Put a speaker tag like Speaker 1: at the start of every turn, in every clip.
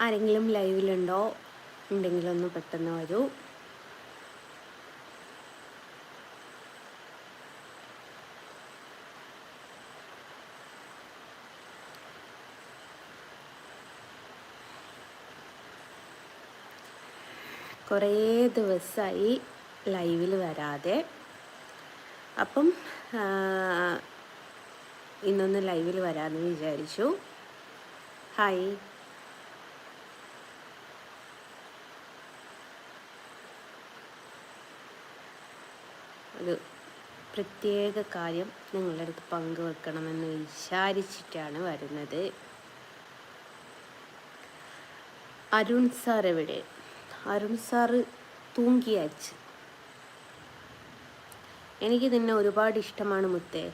Speaker 1: ആരെങ്കിലും ലൈവിലുണ്ടോ? ഉണ്ടെങ്കിലൊന്ന് പെട്ടെന്ന് വരൂ. കുറേ ദിവസമായി ലൈവിൽ വരാതെ. അപ്പം ഇന്നൊന്ന് ലൈവിൽ വരാമെന്ന് വിചാരിച്ചു. ഹായ്. ഒരു പ്രത്യേക കാര്യം നിങ്ങളുടെ അടുത്ത് പങ്കുവെക്കണമെന്ന് വിചാരിച്ചിട്ടാണ് വരുന്നത്. അരുൺ സാർ എവിടെ? അരുൺ സാറ് തൂങ്ങിയച്ച് എനിക്ക് നിന്നെ ഒരുപാട് ഇഷ്ടമാണ് മുത്തേ.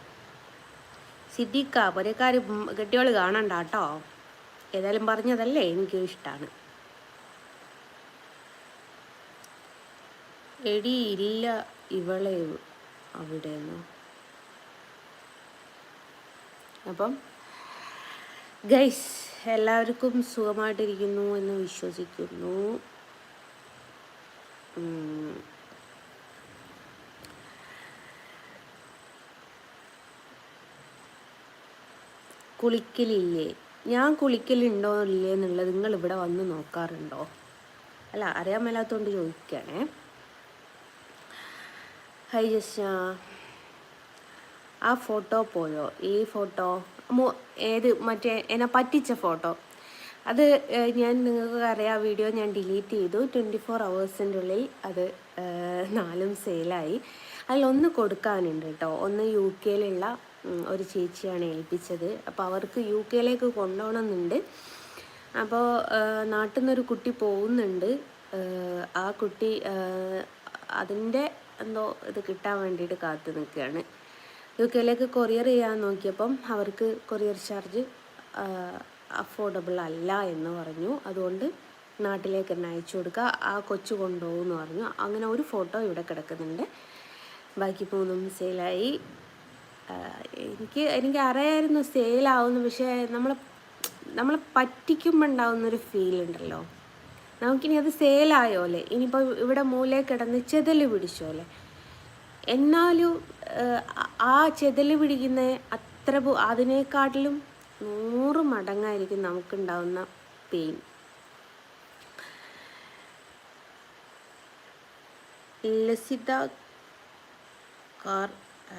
Speaker 1: സിദ്ദിഖ പുരക്കാർ കെട്ടിയോൾ കാണണ്ട കേട്ടോ. ഏതായാലും പറഞ്ഞതല്ലേ എനിക്കും ഇഷ്ടമാണ് എടി ഇല്ല. ഇവളെ അവിടെ അപ്പം ഗൈസ് എല്ലാവർക്കും സുഖമായിട്ടിരിക്കുന്നു എന്ന് വിശ്വസിക്കുന്നു. കുളിക്കലില്ലേ? ഞാൻ കുളിക്കലുണ്ടോ ഇല്ലേ എന്നുള്ളത് നിങ്ങൾ ഇവിടെ വന്ന് നോക്കാറുണ്ടോ? അല്ല അറിയാൻ മേലാത്തോണ്ട് ചോദിക്കുകയാണേ ഹൈ ജസ്ന ആ ഫോട്ടോ പോയോ? ഈ ഫോട്ടോ? ഏത് മറ്റേ എന്നെ പറ്റിച്ച ഫോട്ടോ? അത് ഞാൻ നിങ്ങൾക്ക് അറിയാം വീഡിയോ ഞാൻ ഡിലീറ്റ് ചെയ്തു. ട്വന്റി ഫോർ അവേഴ്സിന്റെ ഉള്ളിൽ അത് നാലും സെയിലായി. അതിലൊന്ന് കൊടുക്കാനുണ്ട് കേട്ടോ. ഒന്ന് യു കെയിലുള്ള ഒരു ചേച്ചിയാണ് ഏൽപ്പിച്ചത്. അപ്പോൾ അവർക്ക് യു കെയിലേക്ക് കൊണ്ടുപോകണമെന്നുണ്ട്. അപ്പോൾ നാട്ടിൽ നിന്നൊരു കുട്ടി പോകുന്നുണ്ട്. ആ കുട്ടി അതിന്റെ എന്തോ ഇത് കിട്ടാൻ വേണ്ടിയിട്ട് കാത്തു നിൽക്കുകയാണ്. യു കെയിലേക്ക് കൊറിയർ ചെയ്യാൻ നോക്കിയപ്പം അവർക്ക് കൊറിയർ ചാർജ് അഫോർഡബിൾ അല്ല എന്ന് പറഞ്ഞു. അതുകൊണ്ട് നാട്ടിലേക്ക് തന്നെ അയച്ചു കൊടുക്കുക. ആ കൊച്ചു കൊണ്ടുപോകും എന്ന് പറഞ്ഞു. അങ്ങനെ ഒരു ഫോട്ടോ ഇവിടെ കിടക്കുന്നുണ്ട്. ബാക്കി മൂന്നും സെയിലായി. എനിക്ക് എനിക്ക് അറിയായിരുന്നു സെയിലാവുന്നു. പക്ഷേ നമ്മൾ നമ്മൾ പറ്റിക്കുമ്പോൾ ഉണ്ടാവുന്നൊരു ഫീൽ ഉണ്ടല്ലോ. നമുക്കിനി അത് സെയിലായോ അല്ലേ ഇനിയിപ്പോൾ ഇവിടെ മൂലയിൽ കിടന്ന് ചെതൽ പിടിച്ചോ അല്ലേ എന്നാലും ആ- ചെതൽ പിടിക്കുന്ന അത്ര അതിനേക്കാട്ടിലും നൂറ് മടങ്ങായിരിക്കും നമുക്കുണ്ടാവുന്ന pain Lasitha car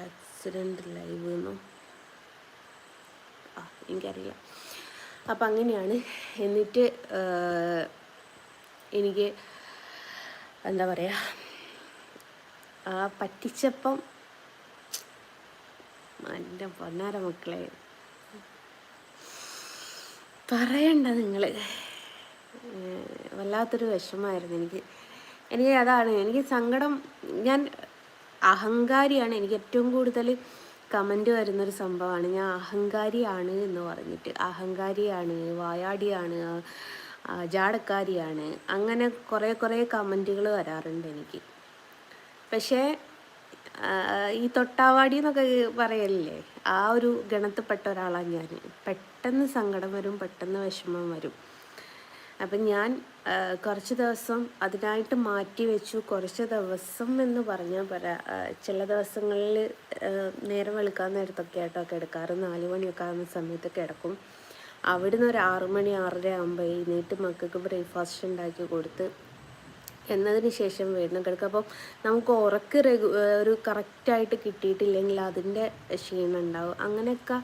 Speaker 1: accident live എന്നോ ആ എനിക്കറിയില്ല. അപ്പം അങ്ങനെയാണ് എന്നിട്ട് എനിക്ക് എന്താ പറയുക ആ പറ്റിച്ചപ്പം എന്റെ പൊന്നാര മക്കളെ പറയണ്ട നിങ്ങൾ വല്ലാത്തൊരു വിഷമമായിരുന്നു എനിക്ക്. എനിക്ക് അതാണ് എനിക്ക് സങ്കടം ഞാൻ അഹങ്കാരിയാണ്. എനിക്ക് ഏറ്റവും കൂടുതൽ കമന്റ് വരുന്നൊരു സംഭവമാണ്. ഞാൻ അഹങ്കാരിയാണ് എന്ന് പറഞ്ഞിട്ട് അഹങ്കാരിയാണ് വായാടിയാണ് ജാടക്കാരിയാണ്. അങ്ങനെ കുറേ കുറേ കമന്റുകൾ വരാറുണ്ട് എനിക്ക്. പക്ഷേ ഈ തൊട്ടാവാടി എന്നൊക്കെ പറയലില്ലേ? ആ ഒരു ഗണത്തിൽപ്പെട്ട ഒരാളാണ് ഞാൻ. പെട്ടെന്ന് സങ്കടം വരും പെട്ടെന്ന് വിഷമം വരും. അപ്പം ഞാൻ കുറച്ച് ദിവസം അതിനായിട്ട് മാറ്റി വെച്ചു. കുറച്ച് ദിവസം എന്ന് പറഞ്ഞാൽ പറ ചില ദിവസങ്ങളിൽ നേരം വെളുക്കാൻ നേരത്തൊക്കെ ആയിട്ടൊക്കെ എടുക്കാറ്. നാല് മണിയൊക്കെ ആകുന്ന സമയത്തൊക്കെ കിടക്കും അവിടുന്ന് ഒരു ആറ് മണി ആറര ആകുമ്പോൾ എഴുന്നേറ്റ് മക്കൾക്ക് ബ്രേക്ക്ഫാസ്റ്റ് ഉണ്ടാക്കി കൊടുത്ത് എന്നതിന് ശേഷം വീണ്ടും കിടക്കുക അപ്പം നമുക്ക് ഉറക്ക് റെഗു ഒരു കറക്റ്റായിട്ട് കിട്ടിയിട്ടില്ലെങ്കിൽ അതിന്റെ ക്ഷീണം ഉണ്ടാവും. അങ്ങനെയൊക്കെ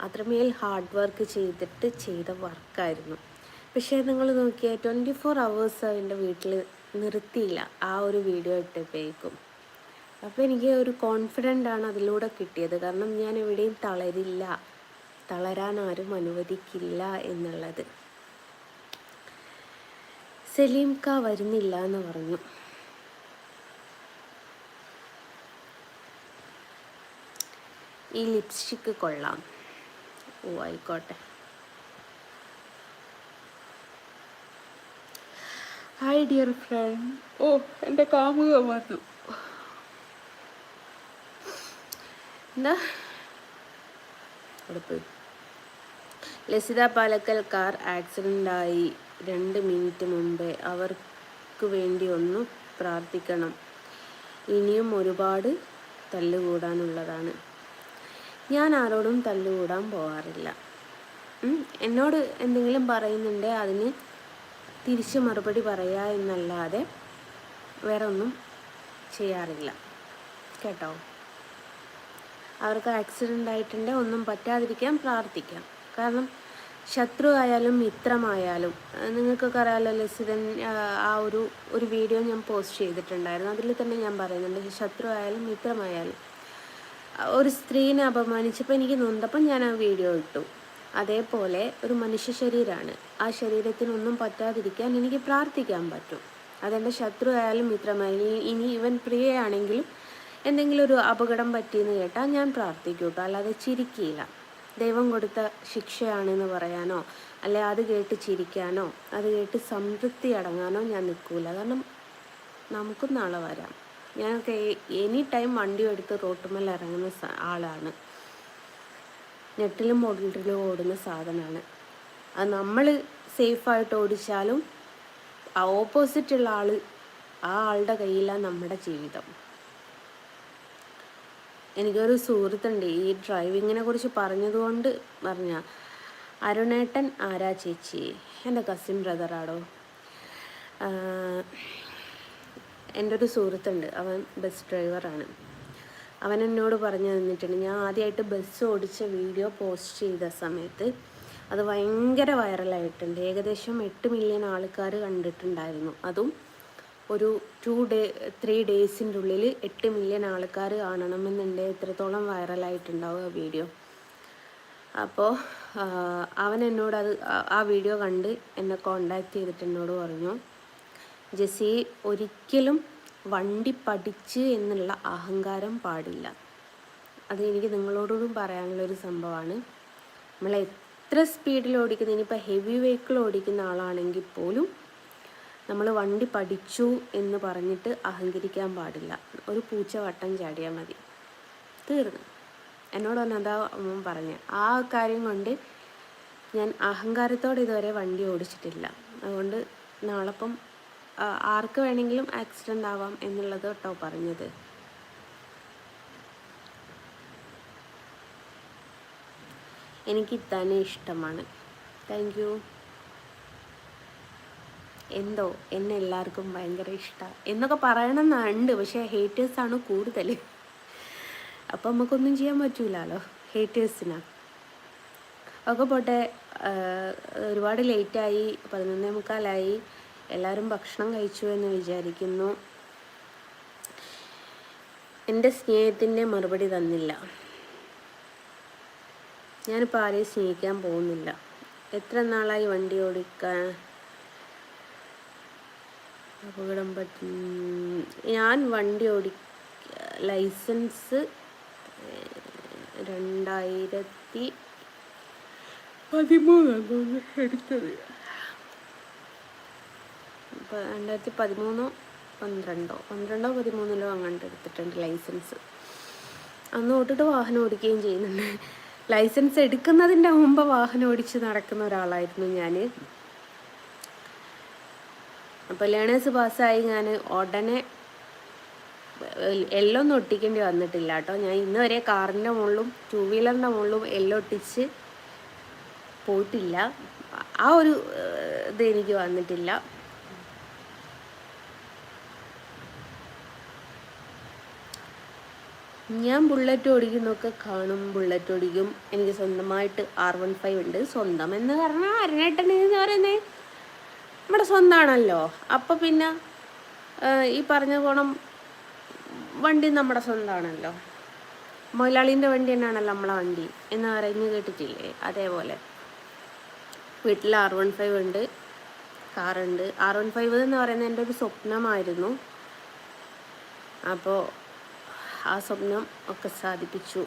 Speaker 1: അത്രമേൽ ഹാർഡ് വർക്ക് ചെയ്തിട്ട് ചെയ്ത വർക്കായിരുന്നു പക്ഷേ നിങ്ങൾ നോക്കിയാൽ ട്വന്റി ഫോർ അവേഴ്സ് എന്റെ വീട്ടിൽ നിർത്തിയില്ല. ആ ഒരു വീഡിയോ ഇട്ടപ്പോഴേക്കും. അപ്പോൾ എനിക്ക് ഒരു കോൺഫിഡന്റ് ആണ് അതിലൂടെ കിട്ടിയത്. കാരണം ഞാൻ എവിടെയും തളരില്ല. തളരാൻ ആരും അനുവദിക്കില്ല എന്നുള്ളത്. സലീം ക വരുന്നില്ല എന്ന് പറഞ്ഞു. ഈ ലിപ്സ്റ്റിക്ക് കൊള്ളാം. ഓ ആയിക്കോട്ടെ. ഹായ് ഡിയർ ഫ്രണ്ട് ഓ എന്റെ കാമുക വന്നു. എന്താ അവിടെ പോയി. ലസിത പാലക്കൽ കാർ ആക്സിഡന്റായി രണ്ട് മിനിറ്റ് മുമ്പേ അവർക്ക് വേണ്ടി ഒന്ന് പ്രാർത്ഥിക്കണം. ഇനിയും ഒരുപാട് തല്ലുകൂടാനുള്ളതാണ്. ഞാൻ ആരോടും തല്ലുകൂടാൻ പോകാറില്ല എന്നോട് എന്തെങ്കിലും പറയുന്നുണ്ടേ അതിന് തിരിച്ച് മറുപടി പറയുക എന്നല്ലാതെ വേറെ ഒന്നും ചെയ്യാറില്ല. കേട്ടോ? അവർക്ക് ആക്സിഡന്റ് ആയിട്ടുണ്ടെങ്കിൽ ഒന്നും പറ്റാതിരിക്കാൻ പ്രാർത്ഥിക്കാം. കാരണം ശത്രു ആയാലും മിത്രമായാലും നിങ്ങൾക്കൊക്കെ അറിയാമല്ലോ ലസിതൻ ആ ഒരു ഒരു വീഡിയോ ഞാൻ പോസ്റ്റ് ചെയ്തിട്ടുണ്ടായിരുന്നു. അതിൽ തന്നെ ഞാൻ പറയുന്നുണ്ട് ശത്രു ആയാലും മിത്രമായാലും. ഒരു സ്ത്രീനെ അപമാനിച്ചപ്പോൾ എനിക്ക് നൊന്തപ്പം ഞാൻ ആ വീഡിയോ ഇട്ടു. അതേപോലെ ഒരു മനുഷ്യ ശരീരമാണ് ആ ശരീരത്തിനൊന്നും പറ്റാതിരിക്കാൻ എനിക്ക് പ്രാർത്ഥിക്കാൻ പറ്റും. അതെന്റെ ശത്രു ആയാലും മിത്രമായാലും. ഇനി ഇവൻ പ്രിയയാണെങ്കിലും എന്തെങ്കിലും ഒരു അപകടം പറ്റിയെന്ന് കേട്ടാൽ ഞാൻ പ്രാർത്ഥിക്കൂട്ടോ അല്ലാതെ ചിരിക്കില്ല. ദൈവം കൊടുത്ത ശിക്ഷയാണെന്ന് പറയാനോ? അല്ലെ അത് കേട്ട് ചിരിക്കാനോ? അത് കേട്ട് സംതൃപ്തി അടങ്ങാനോ ഞാൻ നിൽക്കൂല. കാരണം നമുക്കും നാളെ വരാം. ഞാനൊക്കെ എനി ടൈം വണ്ടി എടുത്ത് റോട്ടുമേൽ ഇറങ്ങുന്ന ആളാണ്. നെട്ടിലും മോഡലിലും ഓടുന്ന സാധനമാണ്. അത് നമ്മൾ സേഫായിട്ട് ഓടിച്ചാലും ആ ഓപ്പോസിറ്റുള്ള ആൾ ആ ആളുടെ കയ്യിലാണ് നമ്മുടെ ജീവിതം. എനിക്കൊരു സുഹൃത്തുണ്ട്. ഈ ഡ്രൈവിങ്ങിനെ കുറിച്ച് പറഞ്ഞതുകൊണ്ട് പറഞ്ഞ അരുണേട്ടൻ ആരാ ചേച്ചി? എന്റെ കസിൻ ബ്രദറാടോ എന്റെ ഒരു സുഹൃത്തുണ്ട്. അവൻ ബസ് ഡ്രൈവറാണ് അവൻ എന്നോട് പറഞ്ഞു തന്നിട്ടുണ്ട് ഞാൻ ആദ്യമായിട്ട് ബസ് ഓടിച്ച വീഡിയോ പോസ്റ്റ് ചെയ്ത സമയത്ത് അത് ഭയങ്കര വൈറലായിട്ടുണ്ട് ഏകദേശം എട്ട് മില്യൺ ആൾക്കാർ കണ്ടിട്ടുണ്ടായിരുന്നു. അതും ഒരു ടു ഡേ ത്രീ ഡേയ്സിന്റെ ഉള്ളിൽ എട്ട് മില്യൺ ആൾക്കാർ കാണണമെന്നുണ്ട് എത്രത്തോളം വൈറലായിട്ടുണ്ടാവും ആ വീഡിയോ അപ്പോൾ അവൻ എന്നോട് അത് ആ വീഡിയോ കണ്ട് എന്നെ കോണ്ടാക്ട് ചെയ്തിട്ട് എന്നോട് പറഞ്ഞു ജെസ്സി ഒരിക്കലും വണ്ടി പഠിച്ച് എന്നുള്ള അഹങ്കാരം പാടില്ല. അത് എനിക്ക് നിങ്ങളോടും പറയാനുള്ളൊരു സംഭവമാണ്. നമ്മൾ എത്ര സ്പീഡിൽ ഓടിക്കുന്ന ഇനിയിപ്പോൾ ഹെവി വെഹിക്കിൾ ഓടിക്കുന്ന ആളാണെങ്കിൽ പോലും നമ്മൾ വണ്ടി പഠിച്ചു എന്ന് പറഞ്ഞിട്ട് അഹങ്കരിക്കാൻ പാടില്ല. ഒരു പൂച്ച വട്ടം ചാടിയാൽ മതി. തീർന്നു. എന്നോട് തന്നെ അതാ പറഞ്ഞ. ആ കാര്യം കൊണ്ട് ഞാൻ അഹങ്കാരത്തോടെ ഇതുവരെ വണ്ടി ഓടിച്ചിട്ടില്ല. അതുകൊണ്ട് നാളെപ്പം ആർക്ക് വേണമെങ്കിലും ആക്സിഡന്റ് ആവാം എന്നുള്ളത് കേട്ടോ പറഞ്ഞത്. എനിക്ക് തന്നെ ഇഷ്ടമാണ്. താങ്ക് എന്തോ എന്നെ എല്ലാവർക്കും ഭയങ്കര ഇഷ്ടമാണ് എന്നൊക്കെ പറയണമെന്നുണ്ട് പക്ഷേ ഹേറ്റേഴ്സാണ് കൂടുതൽ. അപ്പോൾ നമുക്കൊന്നും ചെയ്യാൻ പറ്റൂലല്ലോ ഹേറ്റേഴ്സിനാ ഒക്കെ പോട്ടെ ഒരുപാട് ലേറ്റായി പതിനൊന്നേ മുക്കാലായി എല്ലാവരും ഭക്ഷണം കഴിച്ചു എന്ന് വിചാരിക്കുന്നു. എന്റെ സ്നേഹത്തിന്റെ മറുപടി തന്നില്ല. ഞാനിപ്പോൾ ആരെയും സ്നേഹിക്കാൻ പോകുന്നില്ല. എത്ര നാളായി വണ്ടി ഓടിക്കാൻ അപകടം പറ്റി. ഞാൻ വണ്ടി ഓടി ലൈസൻസ് രണ്ടായിരത്തി പതിമൂന്നാണ് എടുത്തത്. രണ്ടായിരത്തി പതിമൂന്നോ പന്ത്രണ്ടോ പന്ത്രണ്ടോ പതിമൂന്നിലോ അങ്ങോട്ട് എടുത്തിട്ടുണ്ട് ലൈസൻസ്. അന്ന് തൊട്ടിട്ട് വാഹനം ഓടിക്കുകയും ചെയ്യുന്നുണ്ട്. ലൈസൻസ് എടുക്കുന്നതിന്റെ മുമ്പ് വാഹനം ഓടിച്ച് നടക്കുന്ന ഒരാളായിരുന്നു ഞാൻ അപ്പോൾ ലേണേഴ്സ് പാസ്സായി ഞാൻ ഉടനെ എല്ലോ ഒന്നും ഒട്ടിക്കേണ്ടി വന്നിട്ടില്ല കേട്ടോ. ഞാൻ ഇന്ന് വരെ കാറിന്റെ മുകളിലും ടു വീലറിന്റെ മുകളിലും എല്ലോ ഒട്ടിച്ച് പോയിട്ടില്ല. ആ ഒരു ഇത് എനിക്ക് വന്നിട്ടില്ല. ഞാൻ ബുള്ളറ്റ് ഓടിക്കുന്നൊക്കെ കാണും. ബുള്ളറ്റ് ഓടിക്കും. എനിക്ക് സ്വന്തമായിട്ട് ആർ വൺ ഫൈവ് ഉണ്ട്. സ്വന്തം എന്ന് പറഞ്ഞാൽ അരനേട്ടൻ എന്ന് പറയുന്നത് നമ്മുടെ സ്വന്തമാണല്ലോ അപ്പോൾ പിന്നെ ഈ പറഞ്ഞ പോണം വണ്ടി നമ്മുടെ സ്വന്തമാണല്ലോ മുതലാളിന്റെ വണ്ടി തന്നെയാണല്ലോ നമ്മളെ വണ്ടി എന്ന് പറഞ്ഞ് കേട്ടിട്ടില്ലേ? അതേപോലെ. വീട്ടിൽ ആർ വൺ ഫൈവ് ഉണ്ട് കാറുണ്ട് ആർ വൺ ഫൈവ് എന്ന് പറയുന്നത് എന്റെ ഒരു സ്വപ്നമായിരുന്നു. അപ്പോൾ ആ സ്വപ്നം ഒക്കെ സാധിപ്പിച്ചു.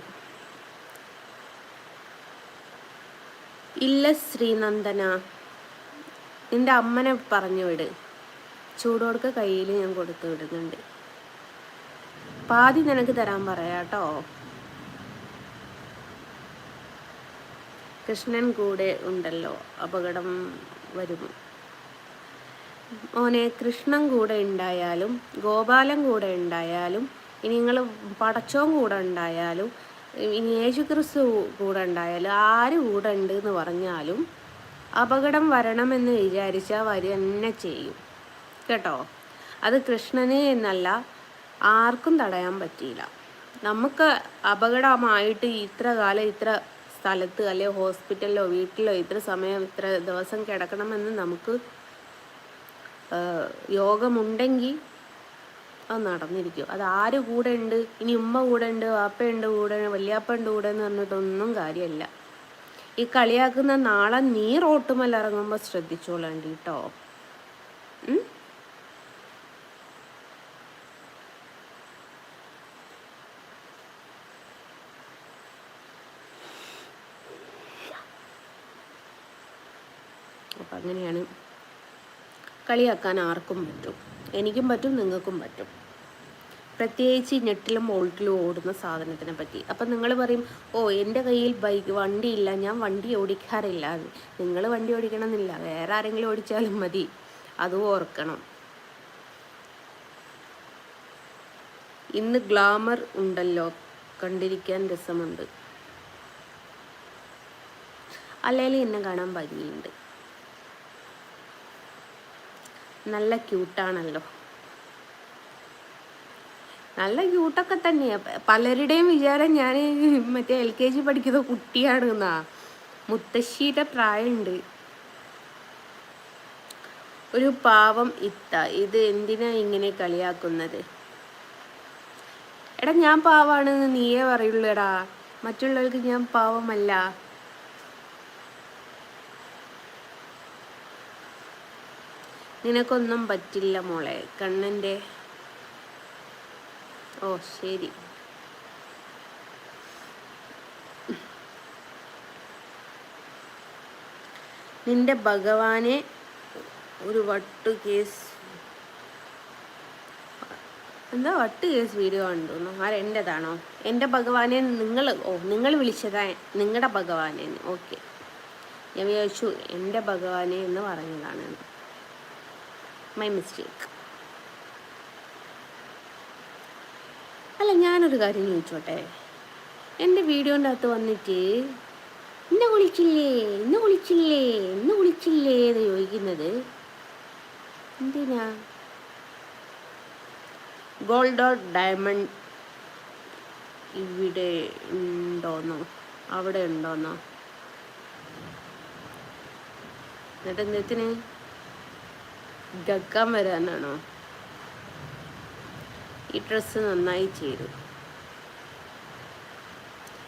Speaker 1: ഇല്ല ശ്രീനന്ദന. നിന്റെ അമ്മനെ പറഞ്ഞു വിട്. ചൂടോടുക്ക കയ്യിൽ ഞാൻ കൊടുത്തു വിടുന്നുണ്ട്. പാതി നിനക്ക് തരാൻ പറയാട്ടോ കൃഷ്ണൻ കൂടെ ഉണ്ടല്ലോ അപകടം വരും. മോനെ കൃഷ്ണൻ കൂടെ ഉണ്ടായാലും ഗോപാലൻ കൂടെ ഉണ്ടായാലും ഇനി നിങ്ങൾ പടച്ചോൻ കൂടെ ഉണ്ടായാലും ഇനി യേശു ക്രിസ്തു കൂടെ ഉണ്ടായാലും ആര് കൂടെ ഉണ്ട് എന്ന് പറഞ്ഞാലും അപകടം വരണമെന്ന് വിചാരിച്ച വരി തന്നെ ചെയ്യും. കേട്ടോ? അത് കൃഷ്ണനെ എന്നല്ല ആർക്കും തടയാൻ പറ്റിയില്ല. നമുക്ക് അപകടമായിട്ട് ഇത്ര കാലം ഇത്ര സ്ഥലത്ത് അല്ലെ ഹോസ്പിറ്റലിലോ വീട്ടിലോ ഇത്ര സമയം ഇത്ര ദിവസം കിടക്കണമെന്ന് നമുക്ക് യോഗമുണ്ടെങ്കിൽ അത് നടന്നിരിക്കും. അത് ആര് കൂടെ ഉണ്ട്? ഇനി ഉമ്മ കൂടെ ഉണ്ട് വാപ്പയുണ്ട് കൂടെ വല്യാപ്പ ഉണ്ട് കൂടെ എന്ന് പറഞ്ഞിട്ടൊന്നും കാര്യമല്ല. ഈ കളിയാക്കുന്ന നാളെ നീ റോട്ടുമല്ല ഇറങ്ങുമ്പോൾ ശ്രദ്ധിച്ചോളണ്ടി കേട്ടോ അപ്പം അങ്ങനെയാണ് കളിയാക്കാൻ ആർക്കും പറ്റും. എനിക്കും പറ്റും നിങ്ങൾക്കും പറ്റും. പ്രത്യേകിച്ച് ഞെട്ടിലും ബോൾട്ടിലും ഓടുന്ന സാധനത്തിനെ പറ്റി. അപ്പം നിങ്ങൾ പറയും ഓ എന്റെ കയ്യിൽ ബൈക്ക് വണ്ടിയില്ല ഞാൻ വണ്ടി ഓടിക്കാറില്ല. നിങ്ങൾ വണ്ടി ഓടിക്കണമെന്നില്ല. വേറെ ആരെങ്കിലും ഓടിച്ചാലും മതി. അതും ഓർക്കണം. ഇന്ന് ഗ്ലാമർ ഉണ്ടല്ലോ. കണ്ടിരിക്കാൻ രസമുണ്ട്. അല്ലെങ്കിൽ എന്നെ കാണാൻ ഭംഗിയുണ്ട്. നല്ല ക്യൂട്ടാണല്ലോ. നല്ല ക്യൂട്ടൊക്കെ തന്നെയാണ് പലരുടെയും വിചാരം ഞാൻ മറ്റേ എൽ കെ ജി പഠിക്കുന്ന കുട്ടിയാണ് എന്നാ മുത്തശ്ശിയുടെ പ്രായമുണ്ട് ഒരു പാവം ഇത്ത. ഇത് എന്തിനാ ഇങ്ങനെ കളിയാക്കുന്നത്? എടാ ഞാൻ പാവാണെന്ന് നീയേ പറയുള്ളൂ എടാ മറ്റുള്ളവർക്ക് ഞാൻ പാവമല്ല. നിനക്കൊന്നും പറ്റില്ല മോളെ. കണ്ണന്റെ ഓ ശരി. നിന്റെ ഭഗവാനെ ഒരു വട്ട് കേസ് എന്താ വട്ട് കേസ് വീഡിയോ കണ്ടു ആരെന്റെതാണോ എന്റെ ഭഗവാനെ നിങ്ങൾ ഓ നിങ്ങൾ വിളിച്ചതാ നിങ്ങളുടെ ഭഗവാനെ ഓക്കെ. ഞാൻ വിചാരിച്ചു എന്റെ ഭഗവാനെ എന്ന് പറഞ്ഞതാണ് മൈ മിസ്റ്റേക്ക് അല്ല ഞാനൊരു കാര്യം ചോദിച്ചോട്ടെ? എന്റെ വീഡിയോന്റെ അകത്ത് വന്നിട്ട് ഇന്ന് കുളിച്ചില്ലേ? ഇന്ന് കുളിച്ചില്ലേ? ഇന്ന് കുളിച്ചില്ലേ? എന്ന് ചോദിക്കുന്നത് എന്തിനാ? ഗോൾഡ് ഓർ ഡയമണ്ട് ഇവിടെ ഉണ്ടോന്നോ? അവിടെ ഉണ്ടോന്നോ? എന്നിട്ട് എന്തിന് ഗക്കാൻ വരാനാണോ? ഈ ഡ്രസ്സ് നന്നായി ചേരും.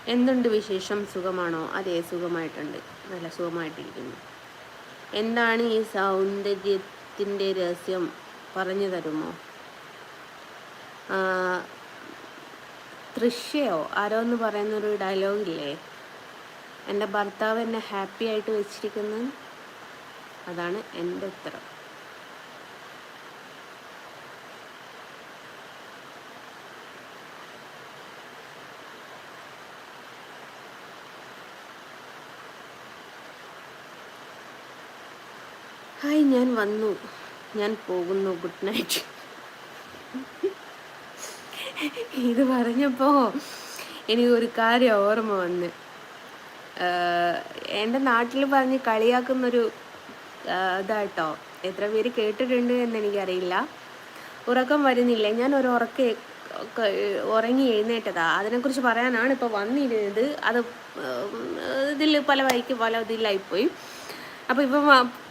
Speaker 1: എന്തുണ്ട് വിശേഷം? സുഖമാണോ? അതെ സുഖമായിട്ടുണ്ട്. നല്ല സുഖമായിട്ടിരിക്കുന്നു. എന്താണ് ഈ സൗന്ദര്യത്തിന്റെ രഹസ്യം? പറഞ്ഞു തരുമോ? തൃശ്യയോ ആരോ എന്ന് പറയുന്നൊരു ഡയലോഗില്ലേ? എന്റെ ഭർത്താവ് എന്നെ ഹാപ്പി ആയിട്ട് വെച്ചിരിക്കുന്നത്? അതാണ് എന്റെ ഉത്തരം. ഹായ് ഞാൻ വന്നു. ഞാൻ പോകുന്നു. Good night. ഇത് എനിക്ക് ഒരു കാര്യം ഓർമ്മ വന്ന്. എന്റെ നാട്ടിൽ പറഞ്ഞ് കളിയാക്കുന്നൊരു ഇതാട്ടോ. എത്ര പേര് കേട്ടിട്ടുണ്ട് എന്ന് എനിക്കറിയില്ല ഉറക്കം വരുന്നില്ല. ഞാൻ ഒരു ഉറക്ക ഉറങ്ങി എഴുന്നേറ്റതാ. അതിനെക്കുറിച്ച് പറയാനാണ് ഇപ്പോൾ വന്നിരുന്നത്. അത് ഇതിൽ പല വഴിക്ക് പല ഇതിലായിപ്പോയി അപ്പോൾ ഇപ്പം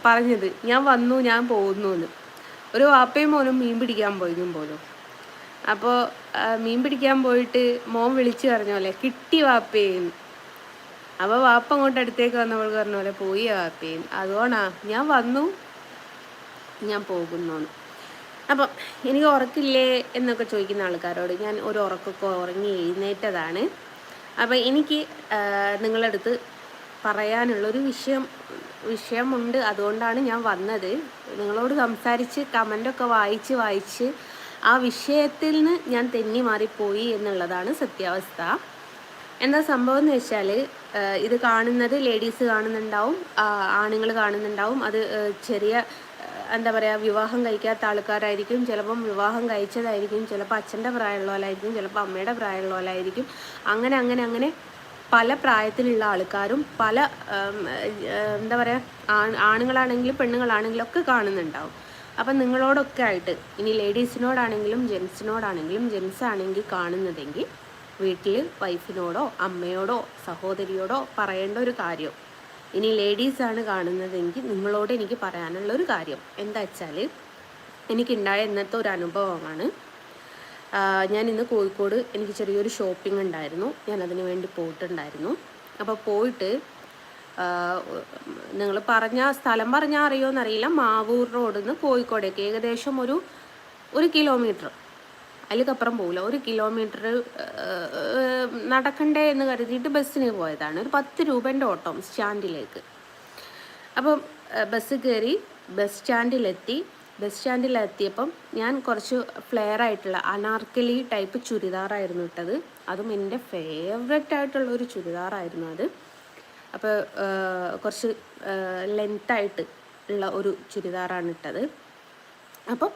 Speaker 1: പറഞ്ഞത് ഞാൻ വന്നു ഞാൻ പോകുന്നു എന്ന് ഒരു വാപ്പയും മോനും മീൻ പിടിക്കാൻ പോയിരുന്നു പോലും. അപ്പോൾ മീൻ പിടിക്കാൻ പോയിട്ട് മോൻ വിളിച്ചു പറഞ്ഞ പോലെ കിട്ടി വാപ്പേന്ന് അപ്പോൾ വാപ്പ അങ്ങോട്ട് അടുത്തേക്ക് വന്നപ്പോൾ പറഞ്ഞ പോലെ പോയി വാപ്പേന്ന് അതുകൊണ്ടാ ഞാൻ വന്നു ഞാൻ പോകുന്നു അപ്പം എനിക്ക് ഉറക്കില്ലേ എന്നൊക്കെ ചോദിക്കുന്ന ആൾക്കാരോട് ഞാൻ ഒരു ഉറക്കൊക്കെ ഉറങ്ങി എഴുന്നേറ്റതാണ്. അപ്പം എനിക്ക് നിങ്ങളടുത്ത് പറയാനുള്ളൊരു വിഷയം വിഷയമുണ്ട്. അതുകൊണ്ടാണ് ഞാൻ വന്നത്. നിങ്ങളോട് സംസാരിച്ച് കമന്റൊക്കെ വായിച്ച് വായിച്ച് ആ വിഷയത്തിൽ നിന്ന് ഞാൻ തെന്നി മാറിപ്പോയി എന്നുള്ളതാണ് സത്യാവസ്ഥ. എന്താ സംഭവം എന്ന് വെച്ചാൽ ഇത് കാണുന്നത് ലേഡീസ് കാണുന്നുണ്ടാവും ആണുങ്ങൾ കാണുന്നുണ്ടാവും. അത് ചെറിയ എന്താ പറയുക വിവാഹം കഴിക്കാത്ത ആൾക്കാരായിരിക്കും. ചിലപ്പം വിവാഹം കഴിച്ചതായിരിക്കും. ചിലപ്പോൾ അച്ഛന്റെ പ്രായമുള്ളവരായിരിക്കും. ചിലപ്പോൾ അമ്മയുടെ പ്രായമുള്ളവരായിരിക്കും. അങ്ങനെ അങ്ങനെ അങ്ങനെ പല പ്രായത്തിലുള്ള ആൾക്കാരും പല എന്താ പറയുക ആണുങ്ങളാണെങ്കിലും പെണ്ണുങ്ങളാണെങ്കിലും ഒക്കെ കാണുന്നുണ്ടാവും. അപ്പം നിങ്ങളോടൊക്കെ ആയിട്ട് ഇനി ലേഡീസിനോടാണെങ്കിലും ജെൻസിനോടാണെങ്കിലും ജെൻസ് ആണെങ്കിൽ കാണുന്നതെങ്കിൽ വീട്ടിൽ വൈഫിനോടോ അമ്മയോടോ സഹോദരിയോടോ പറയേണ്ട ഒരു കാര്യം ഇനി ലേഡീസാണ് കാണുന്നതെങ്കിൽ നിങ്ങളോട് എനിക്ക് പറയാനുള്ള ഒരു കാര്യം എന്താ വെച്ചാൽ എനിക്കുണ്ടായ ഇന്നത്തെ ഒരു അനുഭവമാണ്. ഞാൻ ഇന്ന് കോഴിക്കോട് എനിക്ക് ചെറിയൊരു ഷോപ്പിംഗ് ഉണ്ടായിരുന്നു. ഞാൻ അതിന് വേണ്ടി പോയിട്ടുണ്ടായിരുന്നു. അപ്പോൾ പോയിട്ട് നിങ്ങൾ പറഞ്ഞ സ്ഥലം പറഞ്ഞാൽ അറിയുമോയെന്നറിയില്ല മാവൂർ റോഡിൽ നിന്ന് കോഴിക്കോടേക്ക്. ഏകദേശം ഒരു ഒരു കിലോമീറ്റർ അതിലേക്കപ്പുറം പോകില്ല ഒരു കിലോമീറ്റർ നടക്കണ്ടേ എന്ന് കരുതിയിട്ട് ബസ്സിന് പോയതാണ്. ഒരു പത്ത് രൂപേന്റെ ഓട്ടം സ്റ്റാൻഡിലേക്ക്. അപ്പം ബസ് കയറി ബസ് സ്റ്റാൻഡിലെത്തി. ബസ് സ്റ്റാൻഡിലെത്തിയപ്പം ഞാൻ കുറച്ച് ഫ്ലെയർ ആയിട്ടുള്ള അനാർക്കലി ടൈപ്പ് ചുരിദാറായിരുന്നു ഇട്ടത്. അതും എന്റെ ഫേവററ്റ് ആയിട്ടുള്ള ഒരു ചുരിദാറായിരുന്നു അത്. അപ്പോൾ കുറച്ച് ലെങ്ത്തായിട്ട് ഉള്ള ഒരു ചുരിദാറാണ് ഇട്ടത്. അപ്പം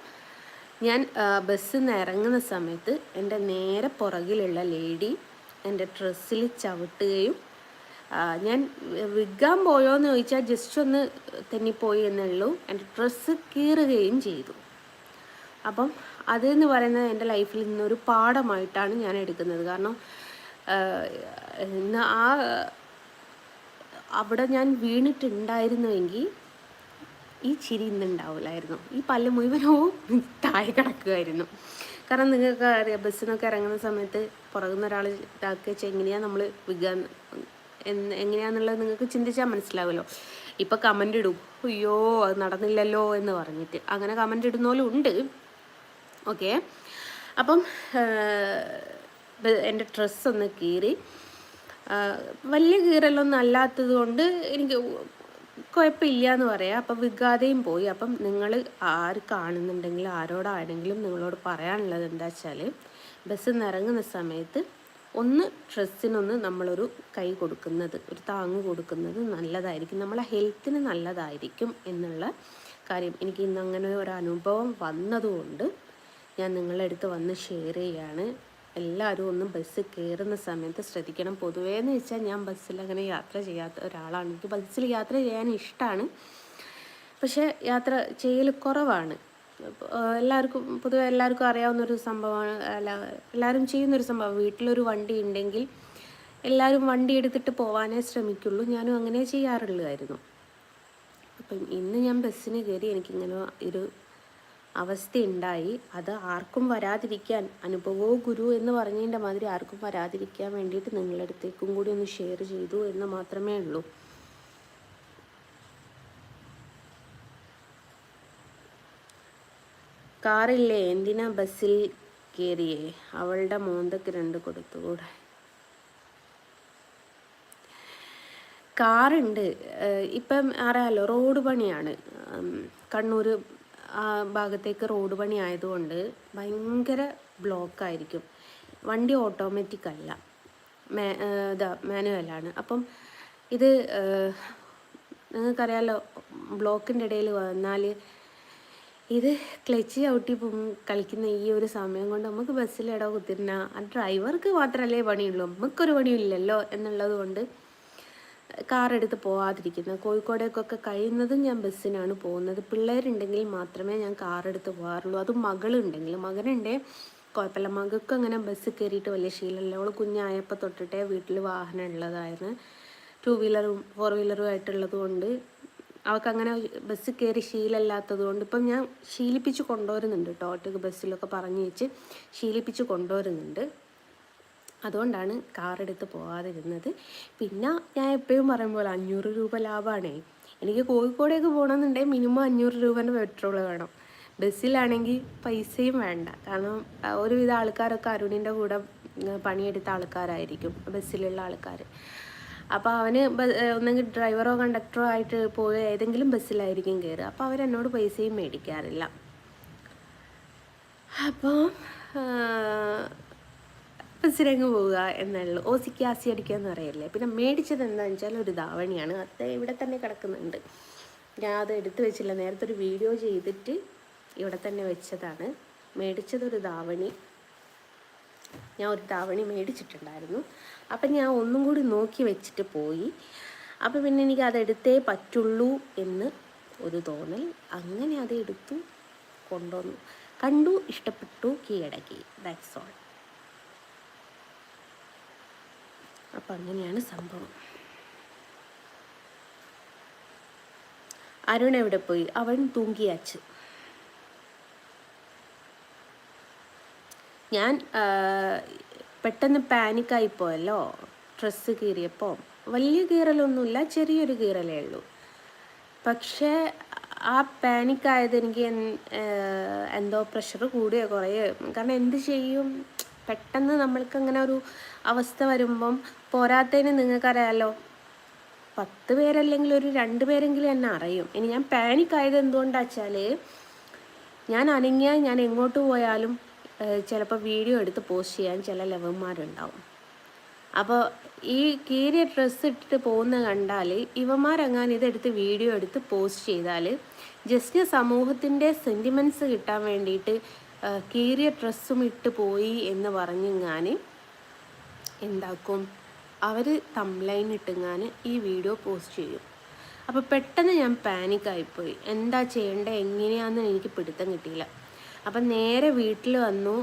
Speaker 1: ഞാൻ ബസ്സിൽ നിന്ന് ഇറങ്ങുന്ന സമയത്ത് എന്റെ നേരെ പുറകിലുള്ള ലേഡി എന്റെ ഡ്രസ്സിൽ ചവിട്ടുകയും ഞാൻ വിൽക്കാൻ പോയോ എന്ന് ചോദിച്ചാൽ ജസ്റ്റ് ഒന്ന് തെന്നിപ്പോയി എന്നുള്ളൂ എന്റെ ഡ്രസ്സ് കീറുകയും ചെയ്തു. അപ്പം അതെന്ന് പറയുന്നത് എന്റെ ലൈഫിൽ നിന്നൊരു പാഠമായിട്ടാണ് ഞാൻ എടുക്കുന്നത്. കാരണം ഇന്ന് ആ അവിടെ ഞാൻ വീണിട്ടുണ്ടായിരുന്നുവെങ്കിൽ ഈ ചിരി ഇന്നുണ്ടാവില്ലായിരുന്നു ഈ പല്ല് മുഴുവനും താഴെ കിടക്കുമായിരുന്നു കാരണം നിങ്ങൾക്ക് അറിയാം ബസ്സിനൊക്കെ ഇറങ്ങുന്ന സമയത്ത് പുറകുന്ന ഒരാൾ ഇതാക്കി വെച്ചാൽ എങ്ങനെയാണ് നമ്മൾ വിൽക്കാൻ എങ്ങനെയാണെന്നുള്ളത് നിങ്ങൾക്ക് ചിന്തിച്ചാൽ മനസ്സിലാവുമല്ലോ ഇപ്പം കമന്റ് ഇടും. അയ്യോ അത് നടന്നില്ലല്ലോ എന്ന് പറഞ്ഞിട്ട്. അങ്ങനെ കമന്റ് ഇടുന്നോലും ഉണ്ട് ഓക്കെ. അപ്പം എന്റെ ഡ്രസ്സ് ഒന്ന് കീറി. വലിയ കീറലൊന്നും അല്ലാത്തത് കൊണ്ട് എനിക്ക് കുഴപ്പമില്ല എന്ന് പറയാം. അപ്പം വികാതെയും പോയി. അപ്പം നിങ്ങൾ ആര് കാണുന്നുണ്ടെങ്കിലും ആരോടാണെങ്കിലും നിങ്ങളോട് പറയാനുള്ളത് എന്താ വെച്ചാൽ ബസ്സിൽ നിന്ന് ഇറങ്ങുന്ന സമയത്ത് ഒന്ന് ഡ്രസ്സിനൊന്ന് നമ്മളൊരു കൈ കൊടുക്കുന്നത് ഒരു താങ്ങ് കൊടുക്കുന്നത് നല്ലതായിരിക്കും. നമ്മളെ ഹെൽത്തിന് നല്ലതായിരിക്കും എന്നുള്ള കാര്യം. എനിക്ക് ഇന്ന് അങ്ങനെ ഒരു അനുഭവം വന്നതുകൊണ്ട് ഞാൻ നിങ്ങളുടെ അടുത്ത് വന്ന് ഷെയർ ചെയ്യാണ്. എല്ലാവരും ഒന്നും ബസ് കയറുന്ന സമയത്ത് ശ്രദ്ധിക്കണം. പൊതുവേ എന്ന് വെച്ചാൽ ഞാൻ ബസ്സിൽ അങ്ങനെ യാത്ര ചെയ്യാത്ത ഒരാളാണ്. എനിക്ക് ബസ്സിൽ യാത്ര ചെയ്യാൻ ഇഷ്ടമാണ് പക്ഷേ യാത്ര ചെയ്യൽ കുറവാണ്. എല്ലാവർക്കും പൊതുവെ എല്ലാവർക്കും അറിയാവുന്നൊരു സംഭവമാണ് അല്ല എല്ലാവരും ചെയ്യുന്നൊരു സംഭവം. വീട്ടിലൊരു വണ്ടി ഉണ്ടെങ്കിൽ എല്ലാവരും വണ്ടി എടുത്തിട്ട് പോകാനേ ശ്രമിക്കുള്ളൂ. ഞാനും അങ്ങനെ ചെയ്യാറുള്ളതായിരുന്നു അപ്പം ഇന്ന് ഞാൻ ബസ്സിന് കയറി എനിക്കിങ്ങനെ ഒരു അവസ്ഥയുണ്ടായി. അത് ആർക്കും വരാതിരിക്കാൻ അനുഭവോ ഗുരു എന്ന് പറഞ്ഞതിന്റെ മാതിരി ആർക്കും വരാതിരിക്കാൻ വേണ്ടിയിട്ട് നിങ്ങളുടെ അടുത്തേക്കും കൂടി ഒന്ന് ഷെയർ ചെയ്തു എന്ന് മാത്രമേ ഉള്ളൂ. കാറില്ലേ? എന്തിനാ ബസ്സിൽ കയറിയേ അവളുടെ മോന്തക്ക് രണ്ട് കൊടുത്തുകൂടെ കാറുണ്ട്. ഇപ്പം അറിയാലോ റോഡ് പണിയാണ്. കണ്ണൂർ ആ ഭാഗത്തേക്ക് റോഡ് പണി ആയതുകൊണ്ട് ഭയങ്കര ബ്ലോക്കായിരിക്കും. വണ്ടി ഓട്ടോമാറ്റിക് അല്ല. മേ ഇതാ മാനുവലാണ്. അപ്പം ഇത് നിങ്ങൾക്കറിയാലോ ബ്ലോക്കിന്റെ ഇടയിൽ വന്നാൽ ഇത് ക്ലച്ച് ചവിട്ടി കളിക്കുന്ന ഈ ഒരു സമയം കൊണ്ട് നമുക്ക് ബസ്സിൽ ഇട കുത്തിരുന്ന ആ ഡ്രൈവർക്ക് മാത്രമല്ലേ പണിയുള്ളൂ. നമുക്കൊരു പണിയില്ലല്ലോ എന്നുള്ളത് കൊണ്ട് കാറെടുത്ത് പോവാതിരിക്കുന്നത് കോഴിക്കോടേക്കൊക്കെ കഴിയുന്നതും ഞാൻ ബസ്സിനാണ് പോകുന്നത്. പിള്ളേരുണ്ടെങ്കിൽ മാത്രമേ ഞാൻ കാറെടുത്ത് പോകാറുള്ളൂ അതും മകളുണ്ടെങ്കിൽ മകനുണ്ടേ. കുഴപ്പമില്ല. മകൾക്ക് അങ്ങനെ ബസ് കയറിയിട്ട് വലിയ ശീലമല്ല. അവൾ കുഞ്ഞായപ്പോൾ തൊട്ടിട്ടേ വീട്ടിൽ വാഹനം ഉള്ളതായിരുന്നു. ടു വീലറും ഫോർ വീലറും ആയിട്ടുള്ളത് കൊണ്ട് അവൾക്ക് അങ്ങനെ ബസ് കയറി ശീലമില്ലാത്തത് കൊണ്ട് ഇപ്പം ഞാൻ ശീലിപ്പിച്ച് കൊണ്ടുവരുന്നുണ്ട് കേട്ടോ. ഒറ്റയ്ക്ക് ബസ്സിലൊക്കെ പറഞ്ഞു വെച്ച് ശീലിപ്പിച്ച് കൊണ്ടുവരുന്നുണ്ട്. അതുകൊണ്ടാണ് കാറെടുത്ത് പോകാതിരുന്നത് പിന്നെ ഞാൻ എപ്പോഴും പറയും പോലെ അഞ്ഞൂറ് രൂപ ലാഭമാണേ എനിക്ക് കോഴിക്കോടേക്ക് പോകണമെന്നുണ്ടെങ്കിൽ മിനിമം അഞ്ഞൂറ് രൂപേന്റെ പെട്രോൾ വേണം. ബസ്സിലാണെങ്കിൽ പൈസയും വേണ്ട. കാരണം ഒരുവിധ ആൾക്കാരൊക്കെ അരുണിന്റെ കൂടെ പണിയെടുത്ത ആൾക്കാരായിരിക്കും ബസ്സിലുള്ള ആൾക്കാർ അപ്പോൾ അവന് ഒന്നെങ്കിൽ ഡ്രൈവറോ കണ്ടക്ടറോ ആയിട്ട് പോയ ഏതെങ്കിലും ബസ്സിലായിരിക്കും കയറുക അപ്പോൾ അവരെന്നോട് പൈസയും മേടിക്കാറില്ല. അപ്പോൾ ബസ്സിലങ്ങ് പോവുക എന്നുള്ളൂ ഓസിക്ക് ആസി അടിക്കുക എന്ന് പറയല്ലേ? പിന്നെ മേടിച്ചത് എന്താണെന്ന് വെച്ചാൽ ഒരു ധാവണിയാണ്. അത് ഇവിടെ തന്നെ കിടക്കുന്നുണ്ട്. ഞാൻ അത് എടുത്തു വെച്ചില്ല. നേരത്തെ ഒരു വീഡിയോ ചെയ്തിട്ട് ഇവിടെ തന്നെ വെച്ചതാണ്. മേടിച്ചതൊരു ധാവണി. ഞാൻ ഒരു ധാവണി മേടിച്ചിട്ടുണ്ടായിരുന്നു. അപ്പം ഞാൻ ഒന്നും കൂടി നോക്കി വെച്ചിട്ട് പോയി. അപ്പം പിന്നെ എനിക്ക് അതെടുത്തേ പറ്റുള്ളൂ എന്ന് ഒരു തോന്നൽ. അങ്ങനെ അത് എടുത്തു കൊണ്ടുവന്നു. കണ്ടു ഇഷ്ടപ്പെട്ടു കീഴടക്കി. ദാറ്റ്സ് ഓൾ അപ്പം അങ്ങനെയാണ് സംഭവം. അരുൺ എവിടെ പോയി? അവൻ തൂങ്ങിയച്ച് ഞാൻ പെട്ടെന്ന് പാനിക്കായി പോയല്ലോ. ഡ്രസ്സ് കീറിയപ്പോൾ വലിയ കീറലൊന്നുമില്ല ചെറിയൊരു കീറലേ ഉള്ളൂ. പക്ഷേ ആ പാനിക്കായത് എനിക്ക് എന്തോ പ്രഷർ കൂടിയോ കുറയോ കാരണം എന്ത് ചെയ്യും? പെട്ടെന്ന് നമ്മൾക്ക് അങ്ങനെ ഒരു അവസ്ഥ വരുമ്പം പോരാത്തതിന് നിങ്ങൾക്കറിയാലോ? പത്ത് പേരല്ലെങ്കിൽ ഒരു രണ്ട് പേരെങ്കിലും എന്നെ അറിയും. ഇനി ഞാൻ പാനിക്കായത് എന്തുകൊണ്ടാച്ചാൽ ഞാൻ അനങ്ങിയാൽ ഞാൻ എങ്ങോട്ട് പോയാലും ചിലപ്പോൾ വീഡിയോ എടുത്ത് പോസ്റ്റ് ചെയ്യാൻ ചില ലവന്മാരുണ്ടാവും. അപ്പോൾ ഈ കീറിയ ഡ്രസ്സ് ഇട്ടിട്ട് പോകുന്ന കണ്ടാൽ ഇവന്മാരങ്ങാൻ ഇതെടുത്ത് വീഡിയോ എടുത്ത് പോസ്റ്റ് ചെയ്താൽ ജസ്റ്റ് സമൂഹത്തിന്റെ സെന്റിമെന്റ്സ് കിട്ടാൻ വേണ്ടിയിട്ട് കീറിയ ഡ്രസ്സും ഇട്ട് പോയി എന്ന് പറഞ്ഞിങ്ങാൻ എന്താക്കും? അവർ തംലൈൻ ഇട്ടെങ്ങാൻ ഈ വീഡിയോ പോസ്റ്റ് ചെയ്യും. അപ്പോൾ പെട്ടെന്ന് ഞാൻ പാനിക്കായിപ്പോയി എന്താ ചെയ്യേണ്ടത് എങ്ങനെയാണെന്ന് എനിക്ക് പിടുത്തം കിട്ടിയില്ല. അപ്പം നേരെ വീട്ടിൽ വന്നു.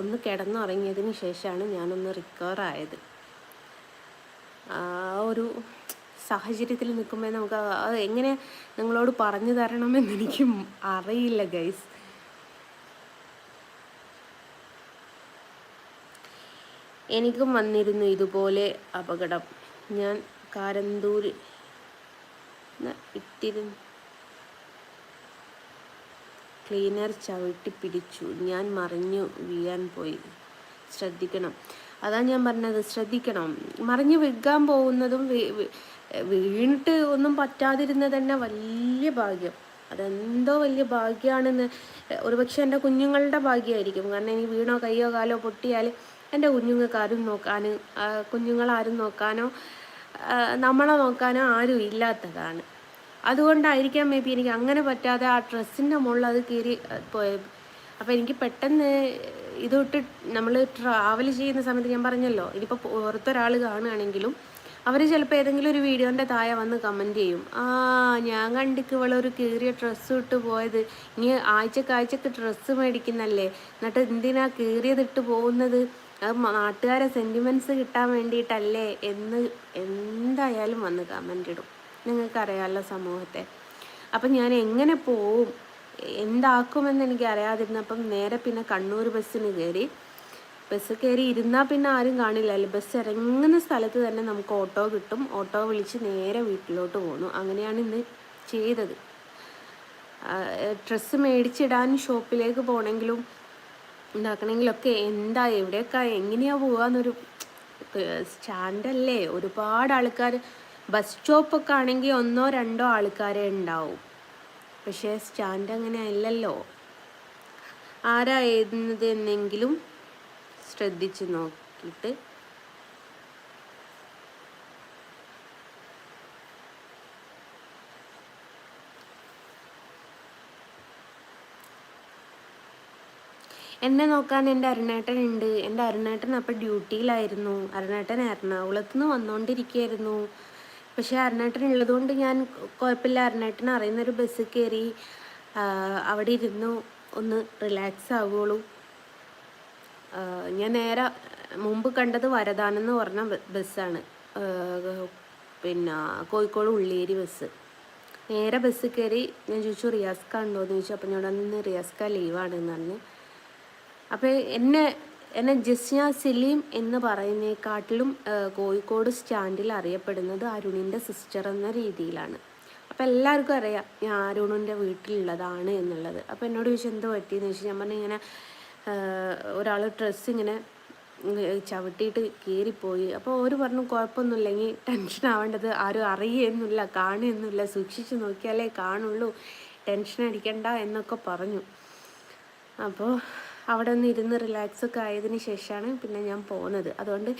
Speaker 1: ഒന്ന് കിടന്നുറങ്ങിയതിന് ശേഷമാണ് ഞാനൊന്ന് റിക്കവർ ആയത്. ആ ഒരു സാഹചര്യത്തിൽ നിൽക്കുമ്പോൾ നമുക്ക് അത് എങ്ങനെ നിങ്ങളോട് പറഞ്ഞു തരണമെന്ന് എനിക്ക് അറിയില്ല ഗൈസ് എനിക്കും വന്നിരുന്നു ഇതുപോലെ അപകടം. ഞാൻ കാരന്തൂർ ഇട്ടിരുന്നു ക്ലീനർ ചവിട്ടി പിടിച്ചു. ഞാൻ മറിഞ്ഞു വീഴാൻ പോയി. ശ്രദ്ധിക്കണം. അതാണ് ഞാൻ പറഞ്ഞത്. ശ്രദ്ധിക്കണം. മറിഞ്ഞു വീഴാൻ പോകുന്നതും വീണിട്ട് ഒന്നും പറ്റാതിരുന്നത് തന്നെ വലിയ ഭാഗ്യം. അതെന്തോ വലിയ ഭാഗ്യമാണെന്ന് ഒരുപക്ഷെ എന്റെ കുഞ്ഞുങ്ങളുടെ ഭാഗ്യമായിരിക്കും. കാരണം ഇനി വീണോ കയ്യോ കാലോ പൊട്ടിയാൽ എന്റെ കുഞ്ഞുങ്ങൾക്ക് ആരും നോക്കാൻ കുഞ്ഞുങ്ങളാരും നോക്കാനോ നമ്മളെ നോക്കാനോ ആരും ഇല്ലാത്തതാണ്. അതുകൊണ്ടായിരിക്കാം മേ ബി എനിക്ക് അങ്ങനെ പറ്റാതെ ആ ഡ്രസ്സിന്റെ മുകളിൽ അത് കീറി പോയത്. അപ്പോൾ എനിക്ക് പെട്ടെന്ന് ഇതൊട്ട് നമ്മൾ ട്രാവൽ ചെയ്യുന്ന സമയത്ത് ഞാൻ പറഞ്ഞല്ലോ ഇതിപ്പോൾ പുറത്തൊരാൾ കാണുകയാണെങ്കിലും അവർ ചിലപ്പോൾ ഏതെങ്കിലും ഒരു വീഡിയോന്റെ താഴെ വന്ന് കമന്റ് ചെയ്യും. ആ ഞാൻ കണ്ടിക്ക് ഇവളൊരു കീറിയ ഡ്രസ്സ് ഇട്ട് പോയത്. ഇനി ആഴ്ചക്കാഴ്ചക്ക് ആഴ്ചക്ക് ഡ്രസ്സ് മേടിക്കുന്നല്ലേ. എന്നിട്ട് എന്തിനാ കീറിയതിട്ട് പോകുന്നത്? അത് നാട്ടുകാരെ സെന്റിമെന്റ്സ് കിട്ടാൻ വേണ്ടിയിട്ടല്ലേ? എന്ന് എന്തായാലും വന്ന് കമന്റ് ഇടും. നിങ്ങൾക്കറിയാമല്ലോ സമൂഹത്തെ. അപ്പം ഞാൻ എങ്ങനെ പോവും? എന്താക്കുമെന്ന് എനിക്ക് അറിയാതിരുന്നപ്പം നേരെ പിന്നെ കണ്ണൂർ ബസ്സിന് കയറി. ബസ് കയറി ഇരുന്നാൽ പിന്നെ ആരും കാണില്ലല്ലോ ബസ് ഇറങ്ങുന്ന സ്ഥലത്ത് തന്നെ നമുക്ക് ഓട്ടോ കിട്ടും. ഓട്ടോ വിളിച്ച് നേരെ വീട്ടിലോട്ട് പോന്നു. അങ്ങനെയാണ് ഇന്ന് ചെയ്തത്. ഡ്രസ്സ് മേടിച്ചിടാൻ ഷോപ്പിലേക്ക് പോകണമെങ്കിലും ഉണ്ടാക്കണമെങ്കിലൊക്കെ എന്താ എവിടെയൊക്കെ എങ്ങനെയാ പോവാന്നൊരു സ്റ്റാൻഡല്ലേ? ഒരുപാട് ആൾക്കാർ ബസ് സ്റ്റോപ്പൊക്കെ ആണെങ്കിൽ ഒന്നോ രണ്ടോ ആൾക്കാരെ ഉണ്ടാവും പക്ഷേ സ്റ്റാൻഡ് അങ്ങനെ അല്ലല്ലോ. ആരാ എഴുതുന്നത് എന്നെങ്കിലും ശ്രദ്ധിച്ച് നോക്കിയിട്ട്. എന്നെ നോക്കാൻ എന്റെ അരുണേട്ടൻ ഉണ്ട് എന്റെ അരുണേട്ടൻ അപ്പം ഡ്യൂട്ടിയിലായിരുന്നു. അരുണേട്ടൻ എറണാകുളത്ത് നിന്ന് വന്നുകൊണ്ടിരിക്കുകയായിരുന്നു പക്ഷേ അരുണേട്ടൻ ഉള്ളതുകൊണ്ട് ഞാൻ കുഴപ്പമില്ല. അരുണേട്ടൻ അറിയുന്നൊരു ബസ് കയറി അവിടെ ഇരുന്നു ഒന്ന് റിലാക്സ് ആവുകയുള്ളൂ ഞാൻ നേരെ മുമ്പ് കണ്ടത് വരദാനെന്ന് പറഞ്ഞ ബസ്സാണ് പിന്നെ കോഴിക്കോട് ഉള്ളേരി ബസ് നേരെ ബസ് കയറി ഞാൻ ചോദിച്ചു റിയാസ്ക ഉണ്ടോ എന്ന് ചോദിച്ചു. അപ്പം ഞാൻ അന്ന് റിയാസ്ക ലീവാണെന്ന് പറഞ്ഞു. അപ്പോൾ എന്നെ എന്നെ ജസ്ന സലീം എന്ന് പറയുന്നേക്കാട്ടിലും കോഴിക്കോട് സ്റ്റാൻഡിൽ അറിയപ്പെടുന്നത് അരുണിന്റെ സിസ്റ്റർ എന്ന രീതിയിലാണ്. അപ്പോൾ എല്ലാവർക്കും അറിയാം ഞാൻ അരുണിന്റെ വീട്ടിലുള്ളതാണ് എന്നുള്ളത്. അപ്പോൾ എന്നോട് ചോദിച്ചു എന്ത് പറ്റിയെന്ന്? വെച്ചാൽ ഞാൻ പറഞ്ഞു ഇങ്ങനെ ഒരാൾ ഡ്രസ്സ് ഇങ്ങനെ ചവിട്ടിയിട്ട് കീറിപ്പോയി. അപ്പോൾ ഒരു പറഞ്ഞു കുഴപ്പമൊന്നുമില്ലെങ്കിൽ ടെൻഷൻ ആവേണ്ടത് ആരും അറിയുന്നില്ല കാണുന്നില്ല സൂക്ഷിച്ച് നോക്കിയാലേ കാണുള്ളൂ ടെൻഷൻ അടിക്കണ്ട എന്നൊക്കെ പറഞ്ഞു. അപ്പോൾ അവിടെ നിന്ന് ഇരുന്ന് റിലാക്സ് ഒക്കെ ആയതിന് ശേഷമാണ് പിന്നെ ഞാൻ പോകുന്നത് അതുകൊണ്ട്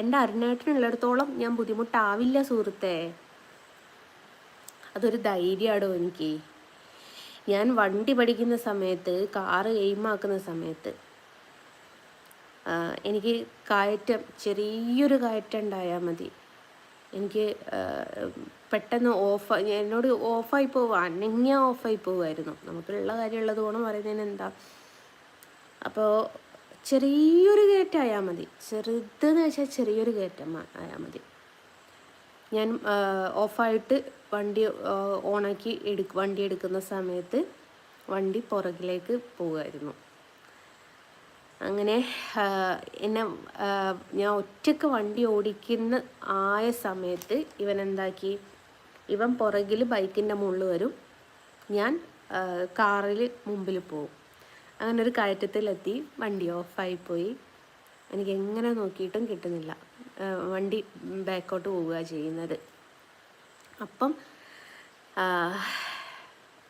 Speaker 1: എന്റെ അരുണേട്ടനുള്ളിടത്തോളം ഞാൻ ബുദ്ധിമുട്ടാവില്ല സുഹൃത്തെ. അതൊരു ധൈര്യമാടോ എനിക്ക്. ഞാൻ വണ്ടി പഠിക്കുന്ന സമയത്ത് കാറ് എയിമാക്കുന്ന സമയത്ത് എനിക്ക് കയറ്റം ചെറിയൊരു കയറ്റം ഉണ്ടായാൽ മതി. എനിക്ക് പെട്ടെന്ന് ഓഫ് എന്നോട് ഓഫായി പോവുക അനങ്ങിയ ഓഫായി പോവുമായിരുന്നു നമുക്കുള്ള കാര്യമുള്ളത് ഗുണം പറയുന്നതിന് എന്താ അപ്പോൾ ചെറിയൊരു കയറ്റമായാൽ മതി. ചെറുതെന്ന് വെച്ചാൽ ചെറിയൊരു കയറ്റം ആയാൽ മതി. ഞാൻ ഓഫായിട്ട് വണ്ടി ഓണാക്കി എടുക്ക് വണ്ടി എടുക്കുന്ന സമയത്ത് വണ്ടി പുറകിലേക്ക് പോകുമായിരുന്നു അങ്ങനെ എന്നെ ഞാൻ ഒറ്റയ്ക്ക് വണ്ടി ഓടിക്കുന്ന ആയ സമയത്ത് ഇവൻ എന്താക്കി ഇവൻ പുറകിൽ ബൈക്കിന്റെ മുകളിൽ വരും. ഞാൻ കാറിൽ മുമ്പിൽ പോവും. അങ്ങനെ ഒരു കയറ്റത്തിലെത്തി വണ്ടി ഓഫായി പോയി. എനിക്ക് എങ്ങനെ നോക്കിയിട്ടും കിട്ടുന്നില്ല. വണ്ടി ബാക്കോട്ട് പോവുക ചെയ്യുന്നത്. അപ്പം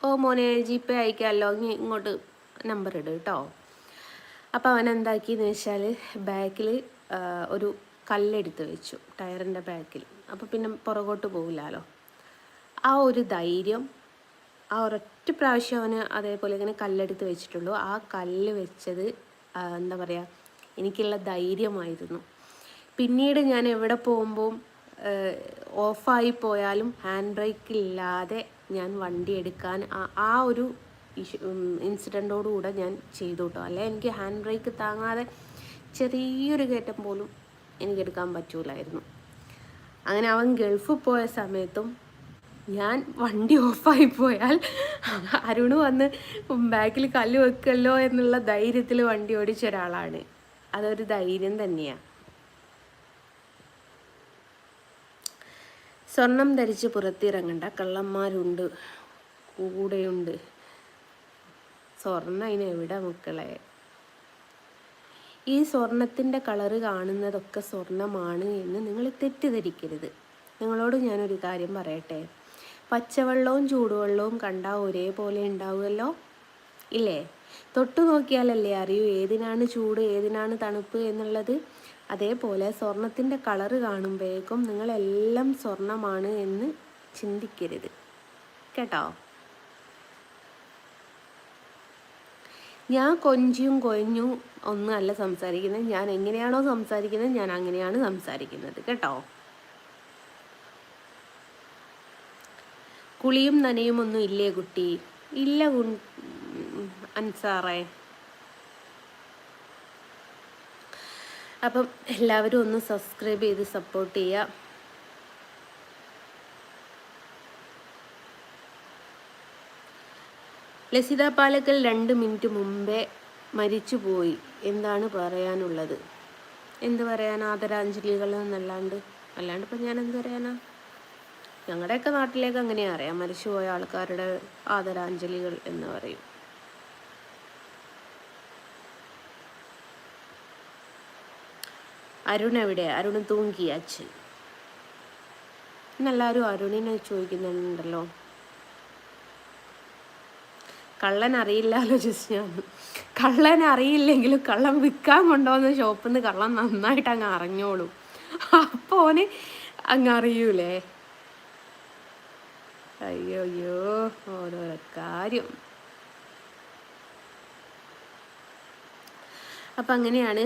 Speaker 1: ഓ മോനെ ജി പേ അയക്കാമല്ലോ ഇങ്ങോട്ട് നമ്പർ ഇട് കേട്ടോ. അപ്പോൾ അവൻ എന്താക്കിയെന്ന് വെച്ചാൽ ബാക്കിൽ ഒരു കല്ലെടുത്ത് വെച്ചു ടയറിന്റെ ബാക്കിൽ. അപ്പോൾ പിന്നെ പുറകോട്ട് പോകില്ലല്ലോ ആ ഒരു ധൈര്യം ആ ഒരൊറ്റ പ്രാവശ്യം അവന് അതേപോലെ ഇങ്ങനെ കല്ലെടുത്ത് വെച്ചിട്ടുള്ളൂ. ആ കല്ല് വെച്ചത് എന്താ പറയുക എനിക്കുള്ള ധൈര്യമായിരുന്നു. പിന്നീട് ഞാൻ എവിടെ പോകുമ്പോൾ ഓഫായി പോയാലും ഹാൻഡ് ബ്രേക്ക് ഇല്ലാതെ ഞാൻ വണ്ടി എടുക്കാൻ ആ- ഒരു ഇൻസിഡന്റോടുകൂടെ ഞാൻ ചെയ്തു കേട്ടോ അല്ലെ എനിക്ക് ഹാൻഡ് ബ്രേക്ക് താങ്ങാതെ ചെറിയൊരു കയറ്റം പോലും എനിക്കെടുക്കാൻ പറ്റൂലായിരുന്നു. അങ്ങനെ അവൻ ഗൾഫിൽ പോയ സമയത്തും ഞാൻ വണ്ടി ഓഫായി പോയാൽ അരുണ് വന്ന് ബാക്കിൽ കല്ല് വെക്കല്ലോ എന്നുള്ള ധൈര്യത്തിൽ വണ്ടി ഓടിച്ച ഒരാളാണ്. അതൊരു ധൈര്യം തന്നെയാണ് സ്വർണം ധരിച്ച് പുറത്തിറങ്ങണ്ട. കള്ളന്മാരുണ്ട്. കൂടെയുണ്ട്. സ്വർണ അതിന് എവിടെ മക്കളെ? ഈ സ്വർണത്തിന്റെ കളറ് കാണുന്നതൊക്കെ സ്വർണമാണ് എന്ന് നിങ്ങൾ തെറ്റിദ്ധരിക്കരുത്. നിങ്ങളോട് ഞാനൊരു കാര്യം പറയട്ടെ? പച്ചവെള്ളവും ചൂടുവെള്ളവും കണ്ടാൽ ഒരേപോലെ ഉണ്ടാവുമല്ലോ? ഇല്ലേ? തൊട്ടു നോക്കിയാലല്ലേ അറിയൂ ഏതിനാണ് ചൂട് ഏതിനാണ് തണുപ്പ് എന്നുള്ളത്. അതേപോലെ സ്വർണത്തിന്റെ കളറ് കാണുമ്പോഴേക്കും നിങ്ങളെല്ലാം സ്വർണമാണ് എന്ന് ചിന്തിക്കരുത്. കേട്ടോ? ഞാൻ കൊഞ്ചിയും കൊഞ്ഞും ഒന്നുമല്ല സംസാരിക്കുന്നത്. ഞാൻ എങ്ങനെയാണോ സംസാരിക്കുന്നത് ഞാൻ അങ്ങനെയാണ് സംസാരിക്കുന്നത്. കേട്ടോ? കുളിയും നനയും ഒന്നും ഇല്ലേ കുട്ടി? ഇല്ല അൻസാറേ. അപ്പം എല്ലാവരും ഒന്ന് സബ്സ്ക്രൈബ് ചെയ്ത് സപ്പോർട്ട് ചെയ്യുക ലസിത പാലക്കൽ രണ്ട് മിനിറ്റ് മുമ്പേ മരിച്ചുപോയി എന്താണ് പറയാനുള്ളത്? എന്ത് പറയാൻ ആദരാഞ്ജലികൾ എന്നല്ലാണ്ട്. അല്ലാണ്ട് ഇപ്പം ഞാൻ എന്ത് പറയാനാ? ഞങ്ങളുടെയൊക്കെ നാട്ടിലേക്ക് അങ്ങനെയാ. അറിയാം മരിച്ചുപോയ ആൾക്കാരുടെ ആദരാഞ്ജലികൾ എന്ന് പറയും. അരുൺ എവിടെ? അരുൺ തൂങ്കി അച്ഛൻ. ഇന്നെല്ലാവരും അരുണിനെ ചോദിക്കുന്നുണ്ടല്ലോ. കള്ളൻ അറിയില്ലല്ലോ ജസ്റ്റ് ഞാൻ. കള്ളൻ അറിയില്ലെങ്കിലും കള്ളൻ വിൽക്കാൻ കൊണ്ടുവന്ന ഷോപ്പിൽ നിന്ന് കള്ളൻ നന്നായിട്ട് അങ്ങ് അറിഞ്ഞോളും. അപ്പോൾ ഓന് അങ്ങ് അറിയൂലേ? അയ്യോ അയ്യോ ഓരോരോ കാര്യം. അപ്പം അങ്ങനെയാണ്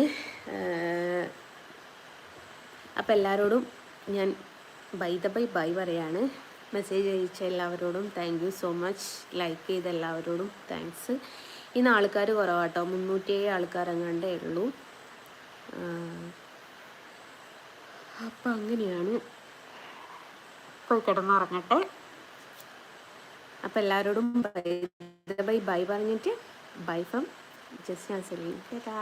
Speaker 1: അപ്പം എല്ലാവരോടും ഞാൻ ബൈ ദ ബൈ ബൈ പറയാണ്. മെസ്സേജ് അയച്ച എല്ലാവരോടും thank you so much like ചെയ്ത എല്ലാവരോടും താങ്ക്സ് ഇന്ന് ആൾക്കാർ കുറവാട്ടോ മുന്നൂറ്റിയേഴ് ആൾക്കാരെങ്ങാണ്ടേ ഉള്ളൂ. അപ്പം അങ്ങനെയാണ്. പോയി കിടന്നുറങ്ങട്ടെ അപ്പം എല്ലാവരോടും ബൈ ബൈ ബൈ പറഞ്ഞിട്ട് ബൈ ഫ്രം ജസ്റ്റ് ഞാൻ സെലീം കേട്ടാ